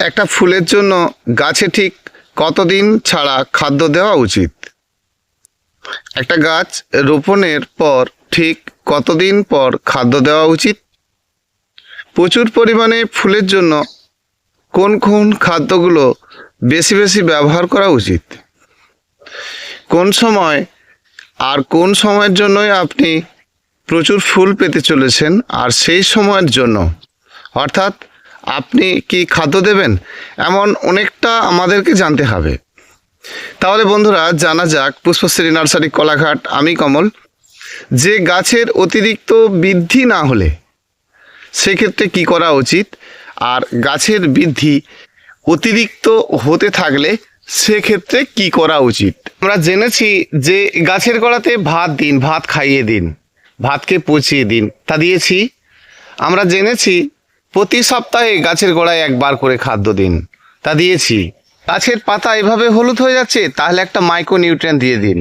একটা ফুলের জন্য গাছে ঠিক কতদিন ছাড়া খাদ্য দেওয়া উচিত? একটা গাছ রোপণের পর ঠিক কতদিন পর খাদ্য দেওয়া উচিত? প্রচুর পরিমাণে ফুলের জন্য কোন কোন খাদ্যগুলো বেশি বেশি ব্যবহার করা উচিত? কোন সময় আর কোন সময়ের জন্যই আপনি প্রচুর ফুল পেতে চলেছেন আর সেই সময়ের জন্য? অর্থাৎ আপনি কি খাদ্য দেবেন? এমন অনেকটা আমাদেরকে জানতে হবে। তাহলে বন্ধুরা, জানা যাক, পুষ্পশ্রী নার্সারি, কলাঘাট, আমি কমল, যে গাছের অতিরিক্ত বৃদ্ধি না হলে সেক্ষেত্রে কি করা উচিত? আর গাছের বৃদ্ধি অতিরিক্ত হতে থাকলে সেক্ষেত্রে কি করা উচিত? আমরা জেনেছি যে গাছের গোড়াতে ভাত দিন, ভাত খাইয়ে দিন, ভাতকে পচিয়ে দিন। তা দিয়েছি। আমরা জেনেছি প্রতি সপ্তাহে গাছের গোড়ায় একবার করে খাদ্য দিন। তা দিয়েছি। গাছের পাতা এভাবে হলুদ হয়ে যাচ্ছে, তাহলে একটা মাইক্রো নিউট্রিয়েন্ট দিয়ে দিন।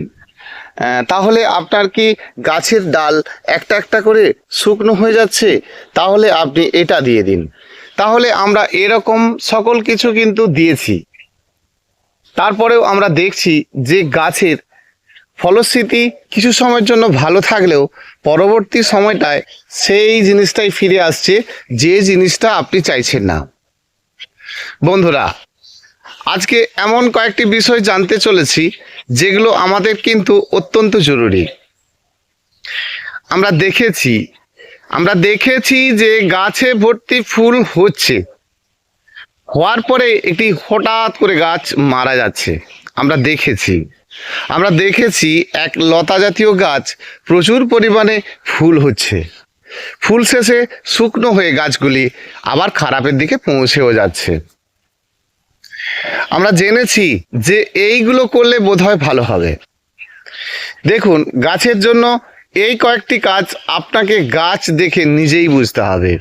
তাহলে আপনার কি গাছের ডাল একটা একটা করে শুকনো হয়ে যাচ্ছে? তাহলে আপনি এটা দিয়ে দিন। তাহলে আমরা এরকম সকল কিছু কিন্তু দিয়েছি। তারপরেও আমরা দেখছি যে গাছের ফলশ্রুতি কিছু সময়ের জন্য ভালো থাকলেও পরবর্তী সময়টায় সেই জিনিসটাই ফিরে আসছে, যে জিনিসটা আপনি চাইছেন না। বন্ধুরা, আজকে এমন কয়েকটি বিষয় জানতে চলেছি, যেগুলো আমাদের কিন্তু অত্যন্ত জরুরি। আমরা দেখেছি আমরা দেখেছি যে গাছে ভর্তি ফুল হচ্ছে। হওয়ার পরে একটি হঠাৎ করে গাছ মারা যাচ্ছে। আমরা দেখেছি। আমরা দেখেছি এক লতা জাতীয় গাছ প্রচুর পরিমাণে ফুল হচ্ছে। ফুল শেষে শুকনো হয়ে গাছগুলি আবার খারাপের দিকে পৌঁছেও যাচ্ছে। আমরা জেনেছি যে এইগুলো করলে বোধহয় ভালো হবে। দেখুন, গাছের জন্য এই কয়েকটি কাজ আপনাকে গাছ দেখে নিজেই বুঝতে হবে।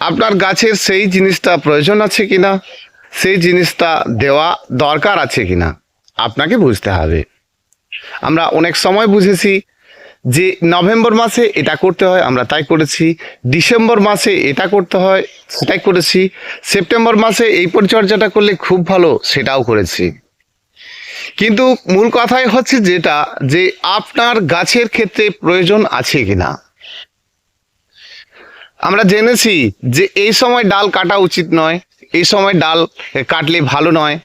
আপনার গাছের সেই জিনিসটা প্রয়োজন আছে কিনা? সেই জিনিসটা দেওয়া দরকার আছে কি না আপনাকে বুঝতে হবে। আমরা অনেক সময় বুঝেছি যে নভেম্বর মাসে এটা করতে হয়, আমরা তাই করেছি। ডিসেম্বর মাসে এটা করতে হয়, সেটাই করেছি। সেপ্টেম্বর মাসে এই পরিচর্যাটা করলে খুব ভালো, সেটাও করেছি। কিন্তু মূল কথাই হচ্ছে যেটা, যে আপনার গাছের ক্ষেত্রে প্রয়োজন আছে কিনা? আমরা জেনেছি যে এই সময় ডাল কাটা উচিত নয় এই সময় ডাল কাটলে ভালো নয়।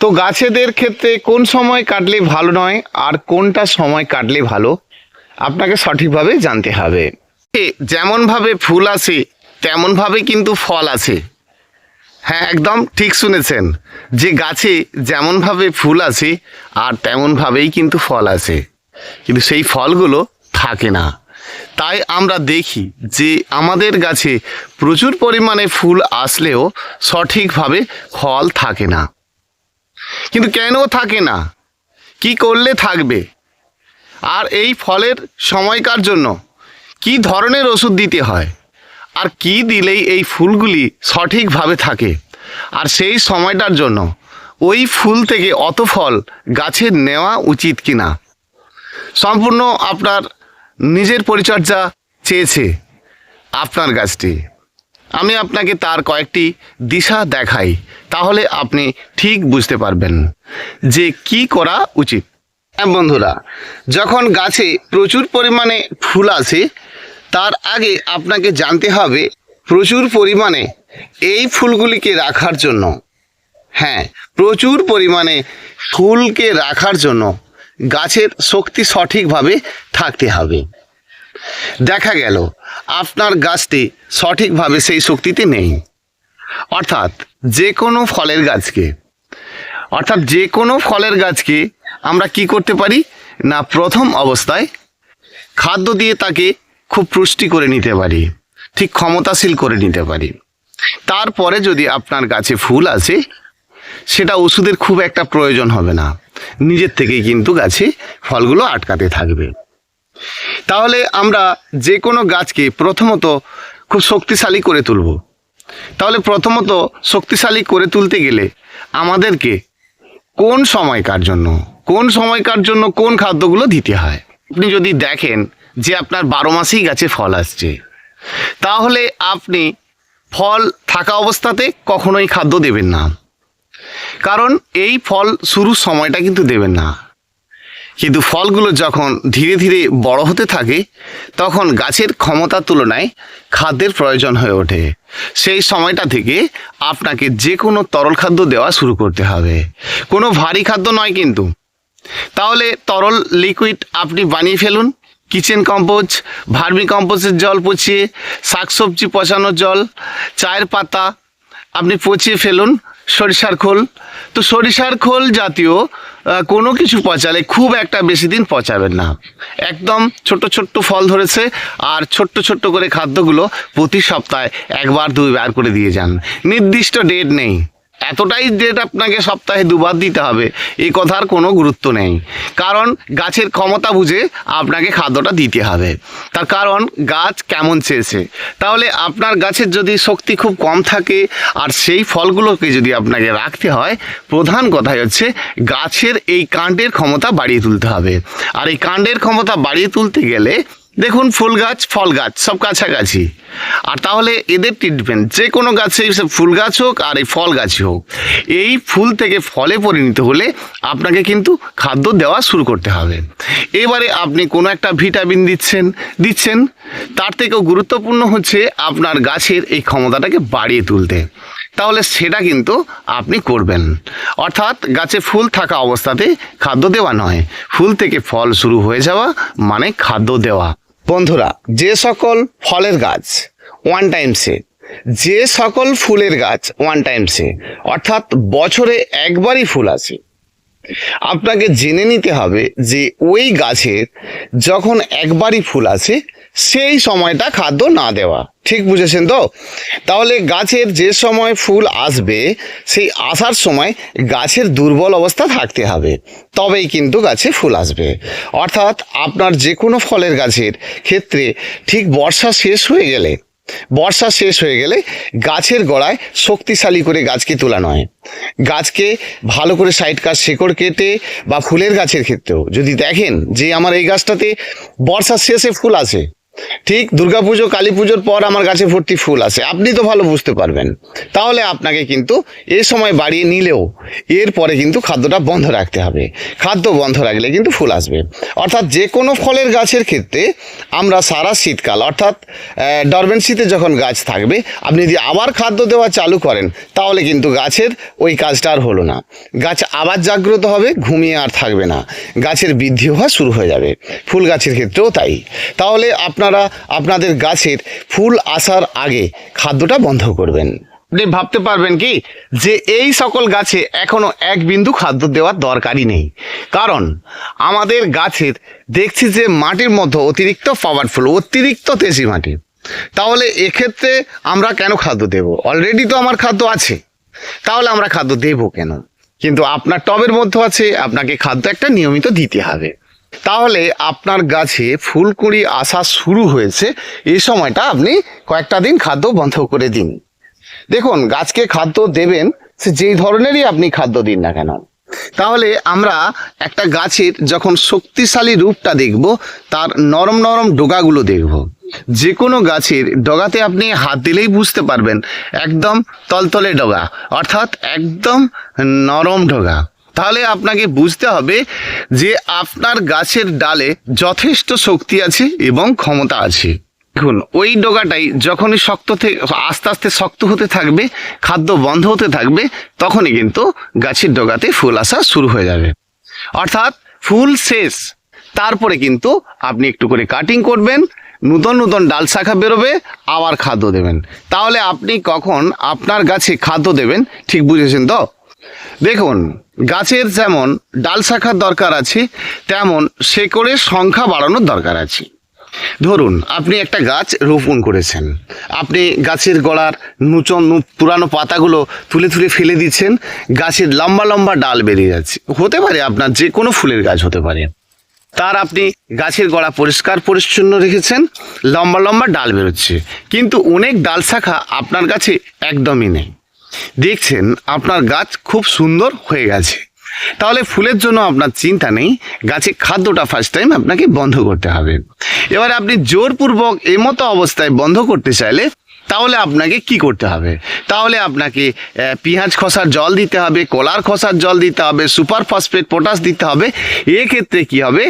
তো গাছেদের ক্ষেত্রে কোন সময় কাটলে ভালো নয় আর কোনটা সময় কাটলে ভালো, আপনাকে সঠিকভাবে জানতে হবে। যেমনভাবে ফুল আসে তেমনভাবে কিন্তু ফল আছে। হ্যাঁ একদম ঠিক শুনেছেন। যে গাছে যেমনভাবে ফুল আছে আর তেমনভাবেই কিন্তু ফল আছে। কিন্তু সেই ফলগুলো থাকে না। তাই আমরা দেখি যে আমাদের গাছে প্রচুর পরিমাণে ফুল আসলেও সঠিকভাবে ফল থাকে না। কিন্তু কেন থাকে না? কি করলে থাকবে? আর এই ফলের সময়কার জন্য কি ধরনের ওষুধ দিতে হয়? আর কি দিলেই এই ফুলগুলি সঠিকভাবে থাকে? আর সেই সময়টার জন্য ওই ফুল থেকে অত ফল গাছের নেওয়া উচিত কিনা? সম্পূর্ণ আপনার নিজের পরিচর্যা চেয়েছে আপনার গাছটি। আমি আপনাকে তার কয়েকটি দিশা দেখাই, তাহলে আপনি ঠিক বুঝতে পারবেন যে কি করা উচিত। হ্যাঁ বন্ধুরা, যখন গাছে প্রচুর পরিমাণে ফুল আসে তার আগে আপনাকে জানতে হবে প্রচুর পরিমাণে এই ফুলগুলিকে রাখার জন্য। হ্যাঁ প্রচুর পরিমাণে ফুলকে রাখার জন্য গাছের শক্তি সঠিকভাবে থাকতে হবে। দেখা গেল, আপনার গাছটি সঠিকভাবে সেই শক্তিতে নেই। অর্থাৎ যে কোনো ফলের গাছকে, অর্থাৎ যে কোনো ফলের গাছকে আমরা কি করতে পারি? না, প্রথম অবস্থায় খাদ্য দিয়ে তাকে খুব পুষ্টি করে নিতে পারি, ঠিক ক্ষমতাশীল করে নিতে পারি। তারপরে যদি আপনার গাছে ফুল আসে সেটা ওষুধের খুব একটা প্রয়োজন হবে না। নিজের থেকেই কিন্তু গাছে ফলগুলো আটকাতে থাকবে। তাহলে আমরা যে কোনো গাছকে প্রথমত খুব শক্তিশালী করে তুলব। তাহলে প্রথমত শক্তিশালী করে তুলতে গেলে আমাদেরকে কোন সময়কার জন্য, কোন সময়কার জন্য কোন খাদ্যগুলো দিতে হয়? আপনি যদি দেখেন যে আপনার বারো মাসেই গাছে ফল আসছে, তাহলে আপনি ফল থাকা অবস্থাতে কখনোই খাদ্য দেবেন না। কারণ এই ফল শুরুর সময়টা কিন্তু দেবেন না। কিন্তু ফলগুলো যখন ধীরে ধীরে বড় হতে থাকে, তখন গাছের ক্ষমতার তুলনায় খাদ্যের প্রয়োজন হয়ে ওঠে। সেই সময়টা থেকে আপনাকে যে কোনো তরল খাদ্য দেওয়া শুরু করতে হবে। কোনো ভারী খাদ্য নয় কিন্তু। তাহলে তরল লিকুইড আপনি বানিয়ে ফেলুন। কিচেন কম্পোজ, ভার্মি কম্পোজের জল পচিয়ে, শাকসবজি পচানোর জল, চায়ের পাতা আপনি পচিয়ে ফেলুন। সরিষার খোল। তো সরিষার খোল জাতীয় কোনো কিছু পচালে খুব একটা বেশি দিন পচাবেন না। একদম ছোট্ট ছোট্ট ফল ধরেছে আর ছোট্ট ছোট্ট করে খাদ্যগুলো প্রতি সপ্তাহে একবার দুইবার করে দিয়ে যান। নির্দিষ্ট ডেট নেই। এতটাই ডেট আপনাকে সপ্তাহে দুবার দিতে হবে এই কথার কোনো গুরুত্ব নেই। কারণ গাছের ক্ষমতা বুঝে আপনাকে খাদ্যটা দিতে হবে। তার কারণ গাছ কেমন চেয়েছে তাহলে আপনার গাছের যদি শক্তি খুব কম থাকে, আর সেই ফলগুলোকে যদি আপনাকে রাখতে হয়, প্রধান কথাই হচ্ছে গাছের এই কাণ্ডের ক্ষমতা বাড়িয়ে তুলতে হবে। আর এই কাণ্ডের ক্ষমতা বাড়িয়ে তুলতে গেলে দেখুন, ফুল গাছ, ফল গাছ, সব কাছাকাছি। আর তাহলে এদের ট্রিটমেন্ট যে কোনো গাছে ফুল গাছ হোক আর এই ফল গাছই হোক, এই ফুল থেকে ফলে পরিণত হলে আপনাকে কিন্তু খাদ্য দেওয়া শুরু করতে হবে। এবারে আপনি কোনো একটা ভিটামিন দিচ্ছেন দিচ্ছেন, তার থেকেও গুরুত্বপূর্ণ হচ্ছে আপনার গাছের এই ক্ষমতাটাকে বাড়িয়ে তুলতে। তাহলে সেটা কিন্তু আপনি করবেন। অর্থাৎ গাছে ফুল থাকা অবস্থাতে খাদ্য দেওয়া নয়, ফুল থেকে ফল শুরু হয়ে যাওয়া মানে খাদ্য দেওয়া। বন্ধুরা, যে সকল ফলের গাছ ওয়ান টাইম সে, যে সকল ফুলের গাছ ওয়ান টাইম সে, অর্থাৎ বছরে একবারই ফুল আছে আপনাকে জেনে নিতে হবে যে ওই গাছের যখন একবারই ফুল আছে, সেই সময়টা খাদ্য না দেওয়া। ঠিক বুঝেছেন তো? তাহলে গাছের যে সময় ফুল আসবে, সেই আসার সময় গাছের দুর্বল অবস্থা থাকতে হবে। তবেই কিন্তু গাছে ফুল আসবে। অর্থাৎ আপনার যে কোনো ফলের গাছের ক্ষেত্রে ঠিক বর্ষা শেষ হয়ে গেলে বর্ষা শেষ হয়ে গেলে গাছের গোড়ায় শক্তিশালী করে গাছকে তোলা নয় গাছকে ভালো করে সাইড কাজ, শেকড় কেটে বা ফুলের গাছের ক্ষেত্রেও। যদি দেখেন যে আমার এই গাছটাতে বর্ষার শেষে ফুল আছে ঠিক দুর্গাপুজো কালী পুজোর পর আমার গাছে ভর্তি ফুল আছে। আপনি তো ভালো বুঝতে পারবেন। তাহলে আপনাকে কিন্তু এ সময় বাড়িয়ে নিলেও এরপরে কিন্তু খাদ্যটা বন্ধ রাখতে হবে। খাদ্য বন্ধ রাখলে কিন্তু ফুল আসবে। অর্থাৎ যে কোনো ফলের গাছের ক্ষেত্রে আমরা সারা শীতকাল, অর্থাৎ ডরমেন্সিতে যখন গাছ থাকবে, আপনি যদি আবার খাদ্য দেওয়া চালু করেন, তাহলে কিন্তু গাছের ওই কাজটা আর হলো না। গাছ আবার জাগ্রত হবে, ঘুমিয়ে আর থাকবে না। গাছের বৃদ্ধি হওয়া শুরু হয়ে যাবে। ফুল গাছের ক্ষেত্রেও তাই। তাহলে আপনারা আপনাদের গাছের ফুল আসার আগে খাদ্যটা বন্ধ করবেন। আপনি ভাবতে পারবেন কি? যে এই সকল গাছে এখনও এক বিন্দু খাদ্য দেওয়ার দরকারই নেই। কারণ আমাদের গাছের দেখছি যে মাটির মধ্যে অতিরিক্ত পাওয়ারফুল অতিরিক্ত তেজি মাটি। তাহলে এক্ষেত্রে আমরা কেন খাদ্য দেব? অলরেডি তো আমার খাদ্য আছে। তাহলে আমরা খাদ্য দেব কেন? কিন্তু আপনার টবের মধ্যে আছে, আপনাকে খাদ্য একটা নিয়মিত দিতে হবে। তাহলে আপনার গাছে ফুলকুড়ি আসা শুরু হয়েছে। এই সময়টা আপনি কয়েকটা দিন খাদ্য বন্ধ করে দিন। দেখুন, গাছকে খাদ্য দেবেন, সে যেই ধরনেরই আপনি খাদ্য দিন না কেন। তাহলে আমরা একটা গাছের যখন শক্তিশালী রূপটা দেখব, তার নরম নরম ডোগাগুলো দেখব। যে কোনো গাছের ডগাতে আপনি হাত দিলেই বুঝতে পারবেন, একদম তলতলে ডগা, অর্থাৎ একদম নরম ডগা। তাহলে আপনাকে বুঝতে হবে যে আপনার গাছের ডালে যথেষ্ট শক্তি আছে এবং ক্ষমতা আছে। দেখুন, ওই ডগাটাই যখনই শক্ত থেকে আস্তে আস্তে শক্ত হতে থাকবে, খাদ্য বন্ধ হতে থাকবে, তখনই কিন্তু গাছের ডগাতে ফুল আসা শুরু হয়ে যাবে। অর্থাৎ ফুল শেষ। তারপরে কিন্তু আপনি একটু করে কাটিং করবেন, নূতন নূতন ডাল শাখা বেরোবে, আবার খাদ্য দেবেন। তাহলে আপনি কখন আপনার গাছে খাদ্য দেবেন, ঠিক বুঝেছেন তো? দেখুন, গাছের যেমন ডাল শাখার দরকার আছে, তেমন শেকড়ের সংখ্যা বাড়ানোর দরকার আছে। ধরুন, আপনি একটা গাছ রোপণ করেছেন। আপনি গাছের গোড়ার নুচন পুরানো পাতাগুলো তুলে তুলে ফেলে দিচ্ছেন, গাছের লম্বা লম্বা ডাল বেরিয়ে যাচ্ছে। হতে পারে আপনার যে কোনো ফুলের গাছ হতে পারে। তার আপনি গাছের গোড়া পরিষ্কার পরিচ্ছন্ন রেখেছেন, লম্বা লম্বা ডাল বেরোচ্ছে। কিন্তু অনেক ডাল শাখা আপনার কাছে একদমই নেই। দেখছেন আপনার গাছ খুব সুন্দর হয়ে গেছে। তাহলে ফুলের জন্য আপনার চিন্তা নেই, গাছে খাদ্যটা ফার্স্ট টাইম আপনাকে বন্ধ করতে হবে। এবার আপনি জোরপূর্বক এমতো অবস্থায় বন্ধ করতে চাইলে তাহলে আপনাকে কি করতে হবে? তাহলে আপনাকে পেঁয়াজ খসার জল দিতে হবে, কলার খসার জল দিতে হবে, সুপার ফসফেট, পটাশ দিতে হবে। এক্ষেত্রে কি হবে?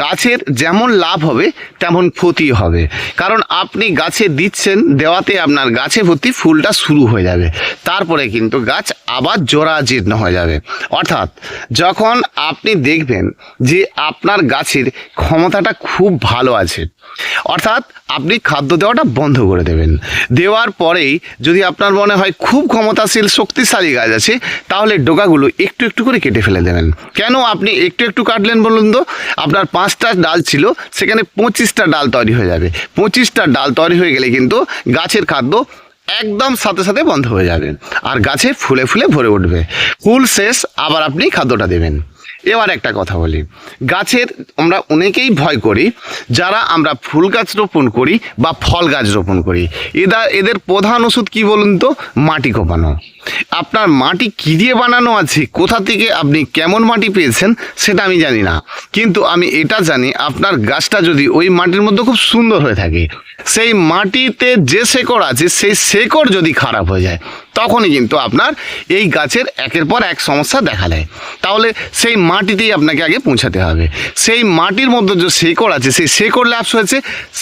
গাছের যেমন লাভ হবে, তেমন ক্ষতি হবে। কারণ আপনি গাছে দিচ্ছেন, দেওয়াতে আপনার গাছে ভর্তি ফুলটা শুরু হয়ে যাবে। তারপরে কিন্তু গাছ আবার জোড়া জীর্ণ হয়ে যাবে। অর্থাৎ যখন আপনি দেখবেন যে আপনার গাছের ক্ষমতাটা খুব ভালো আছে, অর্থাৎ আপনি খাদ্য দেওয়াটা বন্ধ করে দেবেন। দেওয়ার পরেই যদি আপনার মনে হয় খুব ক্ষমতাশীল, শক্তিশালী গাছ আছে, তাহলে ডোকাগুলো একটু একটু করে কেটে ফেলে দেবেন। কেন আপনি একটু একটু কাটলেন বলুন তো? আপনার পাঁচটা ডাল ছিল, সেখানে পঁচিশটা ডাল তৈরি হয়ে যাবে। পঁচিশটা ডাল তৈরি হয়ে গেলে কিন্তু গাছের খাদ্য একদম সাথে সাথে বন্ধ হয়ে যাবে। আর গাছে ফুলে ফুলে ভরে উঠবে। ফুল শেষ, আবার আপনি খাদ্যটা দেবেন। এবার একটা কথা বলি। গাছের আমরা অনেকেই ভয় করি, যারা আমরা ফুল গাছ রোপণ করি বা ফল গাছ রোপণ করি। এদা এদের প্রধান ওষুধ কি বলুন তো? মাটি কোপানো আপনার মাটি কী দিয়ে বানানো আছে? কোথা থেকে আপনি কেমন মাটি পেয়েছেন সেটা আমি জানি না। কিন্তু আমি এটা জানি, আপনার গাছটা যদি ওই মাটির মধ্যে খুব সুন্দর হয়ে থাকে, সেই মাটিতে যে শেকড় আছে, সেই শেকড় যদি খারাপ হয়ে যায়, তখনই কিন্তু আপনার এই গাছের একের পর এক সমস্যা দেখা দেয়। তাহলে সেই মাটিতেই আপনাকে আগে পৌঁছাতে হবে। সেই মাটির মধ্যে যে শেকড় আছে, সেই শেকড় ল্যাপস হয়েছে,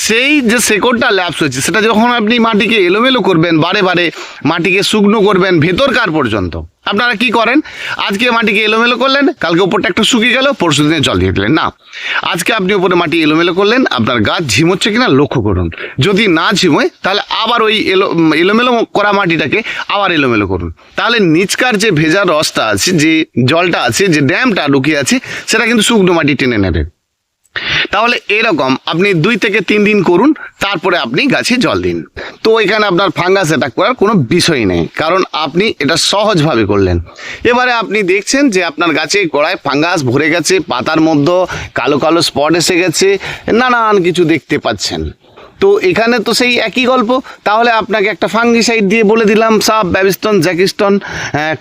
সেই যে শেকড়টা ল্যাপস হয়েছে, সেটা যখন আপনি মাটিকে এলোমেলো করবেন, বারে বারে মাটিকে শুকনো করবেন ভেতরকার পর্যন্ত। আপনারা কি করেন? আজকে মাটিকে এলোমেলো করলেন, কালকে উপরটা একটু শুকিয়ে গেল, পরশু দিনে জল দিয়ে দিলেন। না, আজকে আপনি উপরে মাটি এলোমেলো করলেন, আপনার গাছ ঝিমোচ্ছে কিনা লক্ষ্য করুন। যদি না ঝিমোয় তাহলে আবার ওই এলো এলোমেলো করা মাটিটাকে আবার এলোমেলো করুন। তাহলে নিচকার যে ভেজা রসটা আছে, যে জলটা আছে, যে ড্যামটা লুকিয়ে আছে, সেটা কিন্তু শুকনো মাটি টেনে নেবে। তাহলে এরকম আপনি দুই থেকে তিন দিন করুন, তারপরে আপনি গাছে জল দিন। তো এখানে আপনার ফাঙ্গাস অ্যাটাক করার কোনো বিষয় নেই, কারণ আপনি এটা সহজভাবে করলেন। এবারে আপনি দেখছেন যে আপনার গাছে কড়ায় ফাঙ্গাস ভরে গেছে, পাতার মধ্যে কালো কালো স্পট এসে গেছে, নানান কিছু দেখতে পাচ্ছেন। তো এখানে তো সেই একই গল্প। তাহলে আপনাকে একটা ফাঙ্গিসাইড দিয়ে বলে দিলাম সাপ ব্যাবিস্টন জ্যাকিস্টন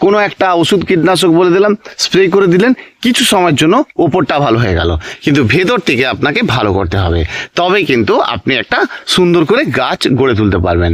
কোনো একটা ওষুধ কীটনাশক বলে দিলাম স্প্রে করে দিলেন, কিছু সময়ের জন্য ওপরটা ভালো হয়ে গেল। কিন্তু ভেতর থেকে আপনাকে ভালো করতে হবে। তবে কিন্তু আপনি একটা সুন্দর করে গাছ গড়ে তুলতে পারবেন।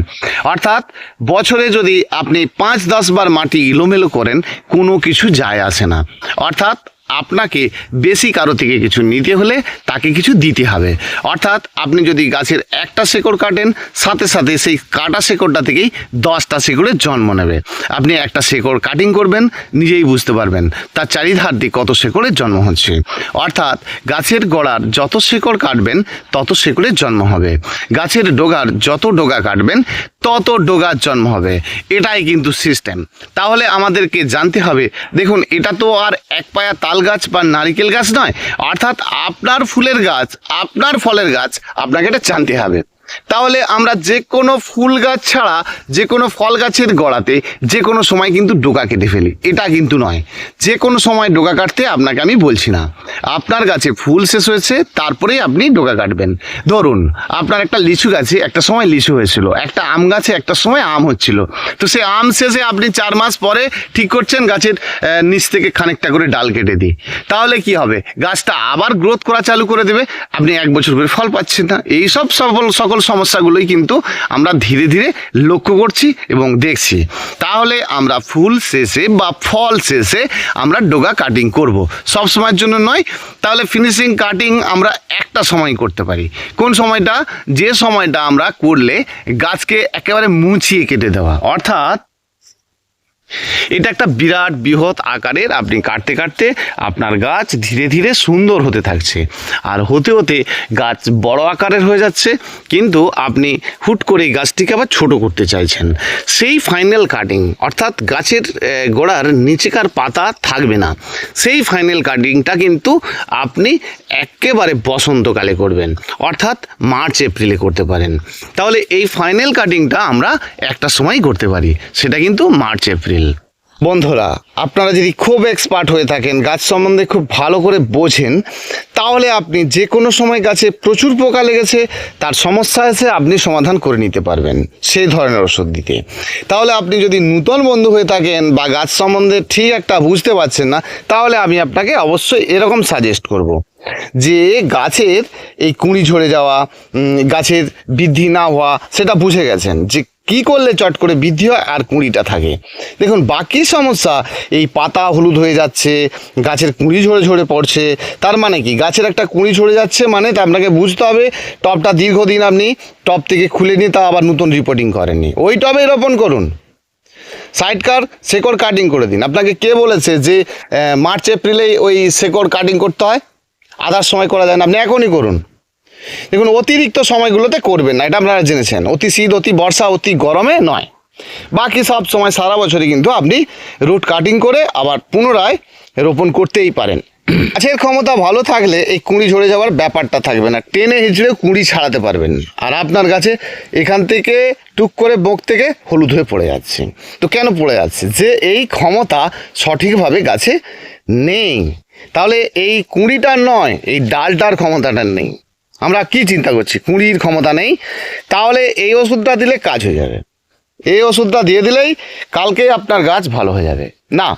অর্থাৎ বছরে যদি আপনি পাঁচ দশ বার মাটি ইলোমেলো করেন, কোনো কিছু যায় আসে না। অর্থাৎ আপনাকে বেশি কারও থেকে কিছু নিতে হলে তাকে কিছু দিতে হবে। অর্থাৎ আপনি যদি গাছের একটা শেকড় কাটেন, সাথে সাথে সেই কাটা শেকড়টা থেকেই দশটা শেকড়ের জন্ম নেবে। আপনি একটা শেকড় কাটিং করবেন, নিজেই বুঝতে পারবেন তার চারিধার দিয়ে কত শেকড়ের জন্ম হচ্ছে। অর্থাৎ গাছের গোড়ার যত শেকড় কাটবেন, তত শেকড়ের জন্ম হবে। গাছের ডোগার যত ডোগা কাটবেন তত ডোগার জন্ম হবে। এটাই কিন্তু সিস্টেম তাহলে আমাদেরকে জানতে হবে, দেখুন, এটা তো আর এক পায়া তাল গাছ বা নারিকেল গাছ নয়, অর্থাৎ আপনার ফুলের গাছ, আপনার ফলের গাছ, আপনাকে এটা জানতে হবে। তাহলে আমরা যে কোনো ফুল গাছ ছাড়া, যে কোনো ফল গাছের গোড়াতে যে কোনো সময় কিন্তু ডোকা কেটে ফেলি। এটা কিন্তু নয়। যে কোনো সময় ডোকা কাটতে আপনাকে আমি বলছি না। আপনার গাছে ফুল শেষ হয়েছে, তারপরেই আপনি ডোকা কাটবেন। ধরুন, আপনার একটা লিচু গাছে একটা সময় লিচু হয়েছিল, একটা আম গাছে একটা সময় আম হচ্ছিল। তো সেই আম শেষে আপনি চার মাস পরে ঠিক করছেন গাছের নিচ থেকে খানিকটা করে ডাল কেটে দিই তাহলে কি হবে? গাছটা আবার গ্রোথ করা চালু করে দেবে। আপনি এক বছর করে ফল পাচ্ছেন না। এই সব সকল সকল সমস্যাগুলোই কিন্তু আমরা ধীরে ধীরে লক্ষ্য করছি এবং দেখছি। তাহলে আমরা ফুল শেষে বা ফল শেষে আমরা ডোগা কাটিং করব। সব সময়ের জন্য নয়, তাহলে ফিনিশিং কাটিং আমরা একটা সময় করতে পারি। কোন সময়টা? যে সময়টা আমরা করলে গাছকে একেবারে মুছিয়ে কেটে দেওয়া। অর্থাৎ এটা একটা বিরাট বৃহৎ আকারের, আপনি কাটতে কাটতে আপনার গাছ ধীরে ধীরে সুন্দর হতে থাকছে। আর হতে হতে গাছ বড় আকারের হয়ে যাচ্ছে, কিন্তু আপনি হুট করে গাছটিকে আবার ছোট করতে চাইছেন। সেই ফাইনাল কাটিং অর্থাৎ গাছের গোড়ার নিচেকার পাতা থাকবে না। সেই ফাইনাল কাটিংটা কিন্তু আপনি একেবারে বসন্তকালে করবেন, অর্থাৎ মার্চ, এপ্রিলে করতে পারেন। তাহলে এই ফাইনাল কাটিংটা আমরা একটা সময় করতে পারি, সেটা কিন্তু মার্চ, এপ্রিল। বন্ধুরা, আপনারা যদি খুব এক্সপার্ট হয়ে থাকেন, গাছ সম্বন্ধে খুব ভালো করে বোঝেন, তাহলে আপনি যে কোনো সময় গাছে প্রচুর পোকা লেগেছে, তার সমস্যা এসে আপনি সমাধান করে নিতে পারবেন সেই ধরনের ওষুধ দিতে। তাহলে আপনি যদি নূতন বন্ধু হয়ে থাকেন বা গাছ সম্বন্ধে ঠিক একটা বুঝতে পারছেন না, তাহলে আমি আপনাকে অবশ্যই এরকম সাজেস্ট করব। যে গাছের এই কুঁড়ি ঝরে যাওয়া গাছের বৃদ্ধি না হওয়া, সেটা বুঝে গেছেন যে কি করলে চট করে বৃদ্ধি হয় আর কুঁড়িটা থাকে। দেখুন, বাকি সমস্যা, এই পাতা হলুদ হয়ে যাচ্ছে, গাছের কুঁড়ি ঝরে ঝরে পড়ছে, তার মানে কি? গাছের একটা কুঁড়ি ঝরে যাচ্ছে মানে তা আপনাকে বুঝতে হবে টবটা দীর্ঘদিন আপনি টব থেকে খুলে নিয়ে তা আবার নতুন রিপোর্টিং করেননি। ওই টবেই রোপণ করুন। সাইড কার শেকড় কাটিং করে দিন। আপনাকে কে বলেছে যে মার্চ, এপ্রিলেই ওই শেকড় কাটিং করতে হয়? আদার সময় করা যায় না। আপনি এখনই করুন। দেখুন, অতিরিক্ত সময়গুলোতে করবেন না, এটা আপনারা জেনেছেন। অতি শীত, অতি বর্ষা, অতি গরমে নয়। বাকি সব সময় সারা বছরই কিন্তু আপনি রুট কাটিং করে আবার পুনরায় রোপণ করতেই পারেন। গাছের ক্ষমতা ভালো থাকলে এই কুঁড়ি ঝরে যাওয়ার ব্যাপারটা থাকবে না। টেনে হিঁচড়ে কুঁড়ি ছাড়াতে পারবেন। আর আপনার গাছে এখান থেকে টুক করে বোক থেকে হলুদ হয়ে পড়ে যাচ্ছে। তো কেন পড়ে যাচ্ছে? যে এই ক্ষমতা সঠিকভাবে গাছে নেই। তাহলে এই কুঁড়িটার নয়, এই ডালটার ক্ষমতাটা নেই। আমরা কি চিন্তা করছি? কুঁড়ির ক্ষমতা নেই। তাহলে এই ওষুধটা দিলে কাজ হয়ে যাবে। এই ওষুধটা দিয়ে দিলেই কালকে আপনার গাছ ভালো হয়ে যাবে। না,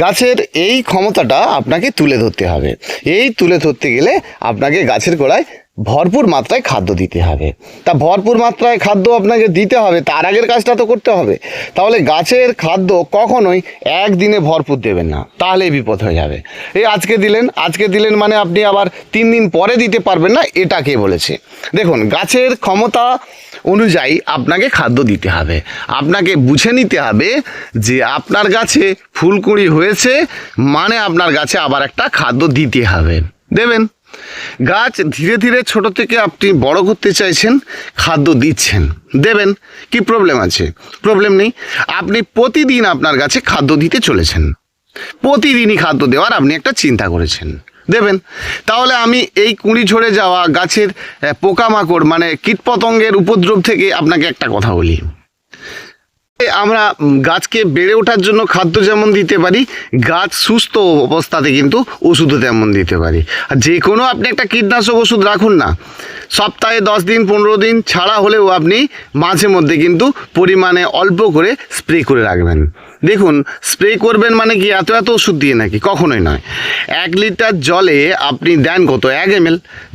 গাছের এই ক্ষমতাটা আপনাকে তুলে ধরতে হবে। এই তুলে ধরতে গেলে আপনাকে গাছের গোড়ায় ভরপুর মাত্রায় খাদ্য দিতে হবে। তা ভরপুর মাত্রায় খাদ্য আপনাকে দিতে হবে, তার আগের কাজটা তো করতে হবে। তাহলে গাছের খাদ্য কখনোই একদিনে ভরপুর দেবেন না তাহলে বিপদ হয়ে যাবে। এই আজকে দিলেন আজকে দিলেন মানে আপনি আবার তিন দিন পরে দিতে পারবেন না, এটা কে বলেছে? দেখুন, গাছের ক্ষমতা অনুযায়ী আপনাকে খাদ্য দিতে হবে। আপনাকে বুঝে নিতে হবে যে আপনার গাছে ফুলকুড়ি হয়েছে মানে আপনার গাছে আবার একটা খাদ্য দিতে হবে। দেবেন। গাছ ধীরে ধীরে ছোট থেকে আপনি বড় করতে চাইছেন, খাদ্য দিচ্ছেন। দেবেন, কি প্রবলেম আছে? প্রবলেম নেই। আপনি প্রতিদিন আপনার গাছে খাদ্য দিতে চলেছেন। প্রতিদিনই খাদ্য দেওয়ার আপনি একটা চিন্তা করেছেন। দেবেন, তাহলে আমি এই কুঁড়ি ঝরে যাওয়া গাছের পোকামাকড় মানে কীটপতঙ্গের উপদ্রব থেকে আপনাকে একটা কথা বলি। আমরা গাছকে বেড়ে ওঠার জন্য খাদ্য যেমন দিতে পারি, গাছ সুস্থ অবস্থাতে কিন্তু ওষুধও তেমন দিতে পারি। আর যে কোনো আপনি একটা কীটনাশক ওষুধ রাখুন না, সপ্তাহে দশ দিন, পনেরো দিন ছাড়া হলেও আপনি মাঝে মধ্যে কিন্তু পরিমাণে অল্প করে স্প্রে করে রাখবেন। দেখুন স্প্রে করবেন মানে কি এত এত ওষুধ দিয়ে নাকি? কখনোই নয়। এক লিটার জলে আপনি দেন কত? এক এম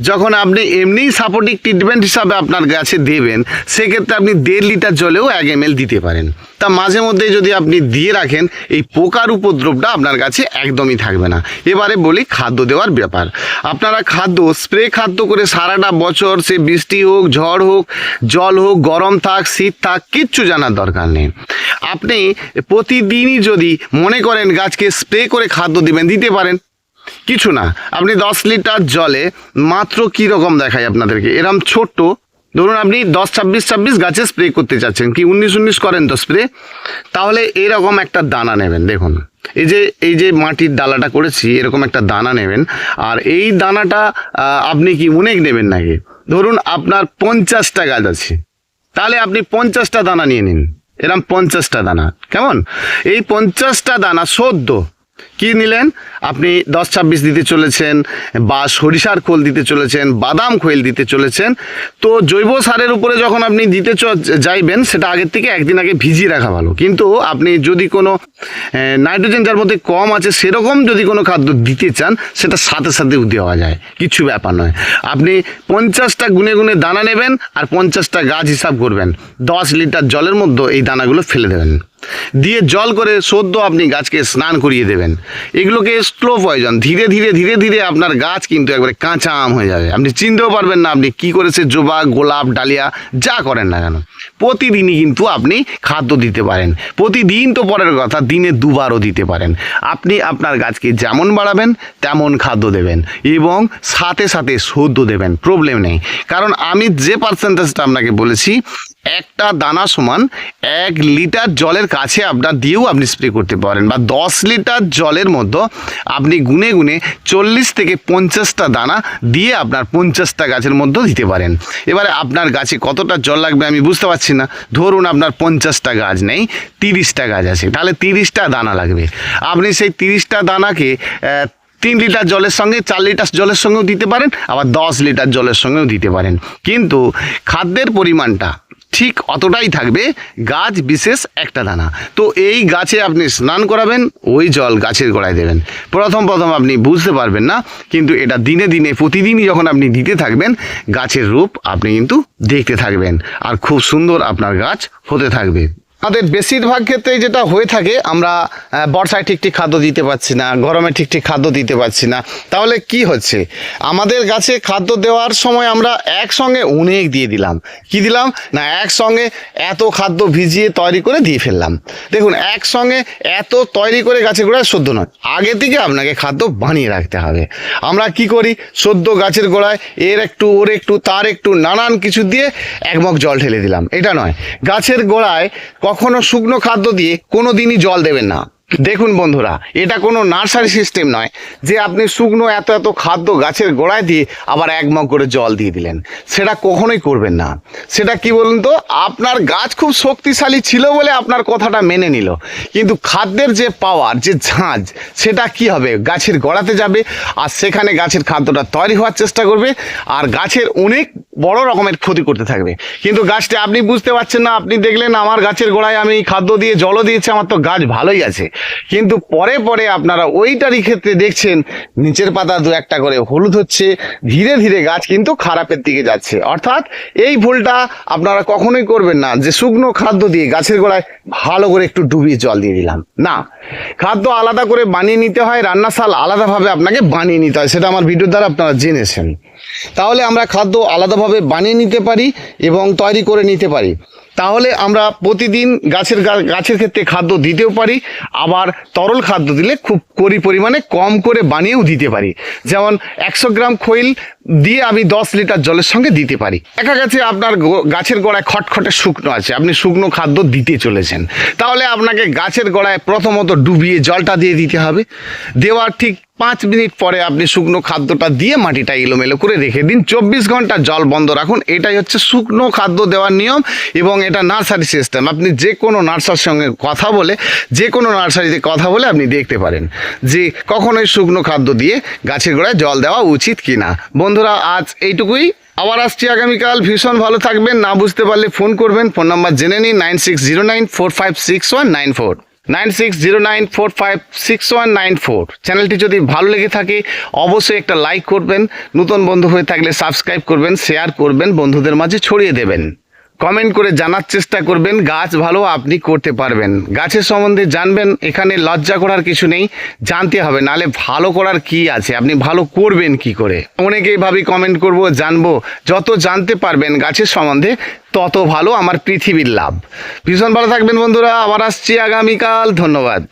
যখন আপনি এমনি সাপোর্টিক ট্রিটমেন্ট হিসাবে আপনার গাছে দেবেন, সেক্ষেত্রে আপনি দেড় লিটার জলেও এক এম দিতে পারেন। তা মাঝে মধ্যে যদি আপনি দিয়ে রাখেন, এই পোকার উপদ্রবটা আপনার কাছে একদমই থাকবে না। এবারে বলি খাদ্য দেওয়ার ব্যাপার। আপনারা খাদ্য, স্প্রে খাদ্য করে সারাটা বছর সে বৃষ্টি হোক, ঝড় হোক, জল হোক, গরম থাক, শীত থাক, কিচ্ছু জানার দরকার নেই। আপনি প্রতিদিনই যদি মনে করেন গাছকে স্প্রে করে খাদ্য দিবেন, দিতে পারেন। কিছু না। আপনি দশ লিটার জলে মাত্র কী রকম দেখায় আপনাদেরকে? এরম ছোট্ট ধরুন আপনি দশ, ছাব্বিশ ছাব্বিশ গাছে স্প্রে করতে চাচ্ছেন, কি উনিশ উনিশ করেন তো স্প্রে তাহলে এরকম একটা দানা নেবেন, দেখুন। এই যে এই যে মাটির ডালাটা করেছি, এরকম একটা দানা নেবেন, আর এই দানাটা আপনি কি অনেক নেবেন নাকি? ধরুন আপনার পঞ্চাশটা গাছ আছে, তাহলে আপনি পঞ্চাশটা দানা নিয়ে নিন। এরম পঞ্চাশটা দানা, কেমন? এই পঞ্চাশটা দানা সদ্য কি নিলেন? আপনি দশ ছাব্বিশ দিতে চলেছেন, বা সরিষার খোল দিতে চলেছেন, বাদাম খোল দিতে চলেছেন। তো জৈব সারের উপরে যখন আপনি দিতে যাইবেন, সেটা আগের থেকে একদিন আগে ভিজিয়ে রাখা ভালো। কিন্তু আপনি যদি কোনো নাইট্রোজেন যার মধ্যে কম আছে, সেরকম যদি কোনো খাদ্য দিতে চান, সেটা সাথে সাথেও দেওয়া যায়। কিছু ব্যাপার নয়। আপনি পঞ্চাশটা গুনে গুনে দানা নেবেন, আর পঞ্চাশটা গাছ হিসাব করবেন। দশ লিটার জলের মধ্যে এই দানাগুলো ফেলে দেবেন। দিয়ে জল করে সদ্য আপনি গাছকে স্নান করিয়ে দেবেন। এগুলোকে স্লো পয়জন ধীরে ধীরে ধীরে ধীরে আপনার গাছ কিন্তু একবারে কাঁচা আম হয়ে যাবে। আপনি চিনতেও পারবেন না আপনি কি করেছে জবা, গোলাপ, ডালিয়া যা করেন না কেন। প্রতিদিনই কিন্তু আপনি খাদ্য দিতে পারেন। প্রতিদিন তো পরের কথা, দিনে দুবারও দিতে পারেন। আপনি আপনার গাছকে যেমন বাড়াবেন, তেমন খাদ্য দেবেন এবং সাথে সাথে সদ্য দেবেন। প্রবলেম নেই। কারণ আমি যে পার্সেন্টেজটা আপনাকে বলেছি একটা দানা সমান এক লিটার জলের কাছে আপনার দিয়েও আপনি স্প্রে করতে পারেন বা দশ লিটার জলের মধ্যে আপনি গুনে গুনে চল্লিশ থেকে পঞ্চাশটা দানা দিয়ে আপনার পঞ্চাশটা গাছের মধ্যে দিতে পারেন। এবারে আপনার গাছে কতটা জল লাগবে আমি বুঝতে পারছি না। ধরুন আপনার পঞ্চাশটা গাছ নেই, তিরিশটা গাছ আছে, তাহলে তিরিশটা দানা লাগবে। আপনি সেই তিরিশটা দানাকে তিন লিটার জলের সঙ্গে, চার লিটার জলের সঙ্গেও দিতে পারেন, আবার দশ লিটার জলের সঙ্গেও দিতে পারেন। কিন্তু খাদ্যের পরিমাণটা ঠিক অতটাই থাকবে গাছ বিশেষ একটা দানা। তো এই গাছে আপনি স্নান করাবেন, ওই জল গাছের গোড়ায় দেবেন। প্রথম প্রথম আপনি বুঝতে পারবেন না, কিন্তু এটা দিনে দিনে, প্রতিদিনই যখন আপনি দিতে থাকবেন, গাছের রূপ আপনি কিন্তু দেখতে থাকবেন। আর খুব সুন্দর আপনার গাছ হতে থাকবে। আমাদের বেশিরভাগ ক্ষেত্রে যেটা হয়ে থাকে, আমরা বর্ষায় ঠিক ঠিক খাদ্য দিতে পারছি না, গরমে ঠিক ঠিক খাদ্য দিতে পারছি না। তাহলে কি হচ্ছে? আমাদের গাছে খাদ্য দেওয়ার সময় আমরা একসঙ্গে অনেক দিয়ে দিলাম। কি দিলাম? না, একসঙ্গে এত খাদ্য ভিজিয়ে তৈরি করে দিয়ে ফেললাম। দেখুন, একসঙ্গে এত তৈরি করে গাছের গোড়ায় সদ্য নয়। আগে থেকে আপনাকে খাদ্য বানিয়ে রাখতে হবে। আমরা কি করি? সদ্য গাছের গোড়ায় এর একটু, ওর একটু, তার একটু নানান কিছু দিয়ে একমগ জল ঢেলে দিলাম। এটা নয়। গাছের গোড়ায় কখনো শুকনো খাদ্য দিয়ে কোনো দিনই জল দেবেন না। দেখুন বন্ধুরা, এটা কোনো নার্সারি সিস্টেম নয় যে আপনি শুকনো এত এত খাদ্য গাছের গোড়ায় দিয়ে আবার এক মগ করে জল দিয়ে দিলেন। সেটা কখনোই করবেন না। সেটা কি বলুন তো, আপনার গাছ খুব শক্তিশালী ছিল বলে আপনার কথাটা মেনে নিল। কিন্তু খাদ্যের যে পাওয়ার যে ঝাঁজ, সেটা কি হবে? গাছের গোড়াতে যাবে আর সেখানে গাছের খাদ্যটা তৈরি হওয়ার চেষ্টা করবে। আর গাছের অনেক বড় রকমের ক্ষতি করতে থাকবে। কিন্তু গাছটা আপনি বুঝতে পারছেন না, আপনি দেখলেন আমার গাছের গোড়ায় আমি খাদ্য দিয়ে জলও দিয়েছি, আমার তো গাছ ভালোই আছে। কিন্তু পরে পরে আপনারা ওইটারই ক্ষেত্রে দেখছেন, নিচের পাতা দু একটা করে হলুদ হচ্ছে, ধীরে ধীরে গাছ কিন্তু খারাপের দিকে যাচ্ছে। অর্থাৎ এই ভুলটা আপনারা কখনোই করবেন না, যে শুকনো খাদ্য দিয়ে গাছের গোড়ায় ভালো করে একটু ডুবিয়ে জল দিয়ে দিলাম। না, খাদ্য আলাদা করে বানিয়ে নিতে হয় রান্নাশাল আলাদাভাবে আপনাকে বানিয়ে নিতে হয়, সেটা আমার ভিডিওর দ্বারা আপনারা জেনেছেন। তাহলে আমরা খাদ্য আলাদাভাবে বানিয়ে নিতে পারি এবং তৈরি করে নিতে পারি। তাহলে আমরা প্রতিদিন গাছের গাছের ক্ষেত্রে খাদ্য দিতেও পারি, আবার তরল খাদ্য দিলে খুব করি পরিমাণে কম করে বানিয়েও দিতে পারি। যেমন একশো গ্রাম খৈল দিয়ে আমি দশ লিটার জলের সঙ্গে দিতে পারি। দেখা গেছে আপনার গাছের গোড়ায় খটখটে শুকনো আছে, আপনি শুকনো খাদ্য দিতে চলেছেন। তাহলে আপনাকে গাছের গোড়ায় প্রথমত ডুবিয়ে জলটা দিয়ে দিতে হবে। দেওয়ার ঠিক পাঁচ মিনিট পরে আপনি শুকনো খাদ্যটা দিয়ে মাটিটা এলোমেলো করে রেখে দিন। চব্বিশ ঘণ্টা জল বন্ধ রাখুন। এটাই হচ্ছে শুকনো খাদ্য দেওয়ার নিয়ম এবং এটা নার্সারি সিস্টেম। আপনি যে কোনো নার্সার সঙ্গে কথা বলে, যে কোনো নার্সারিতে কথা বলে আপনি দেখতে পারেন যে কখনোই শুকনো খাদ্য দিয়ে গাছের গোড়ায় জল দেওয়া উচিত কি না বন্ধুরা, আজ এইটুকুই। আবার আসছি আগামীকাল। ভীষণ ভালো থাকবেন। না বুঝতে পারলে ফোন করবেন। ফোন নাম্বার জেনে নিন, nine six zero nine four five six one nine four. Nine six zero nine four five six one nine four. চ্যানেলটি যদি ভালো লেগে থাকে, অবশ্যই একটা লাইক করবেন। নতুন বন্ধু হয়ে থাকলে সাবস্ক্রাইব করবেন, শেয়ার করবেন, বন্ধুদের মাঝে ছড়িয়ে দেবেন। কমেন্ট করে জানার চেষ্টা করবেন, গাছ ভালো আপনি করতে পারবেন। গাছের সম্বন্ধে জানবেন, এখানে লজ্জা করার কিছু নেই, জানতে হবে, নালে ভালো করার কি আছে, আপনি ভালো করবেন কি করে? অনেকেই ভাবি কমেন্ট করব, জানব, যত জানতে পারবেন গাছের সম্বন্ধে, তত ভালো আমার পৃথিবীর লাভ। ভীষণ ভালো থাকবেন বন্ধুরা, আবার আসছি আগামীকাল, ধন্যবাদ।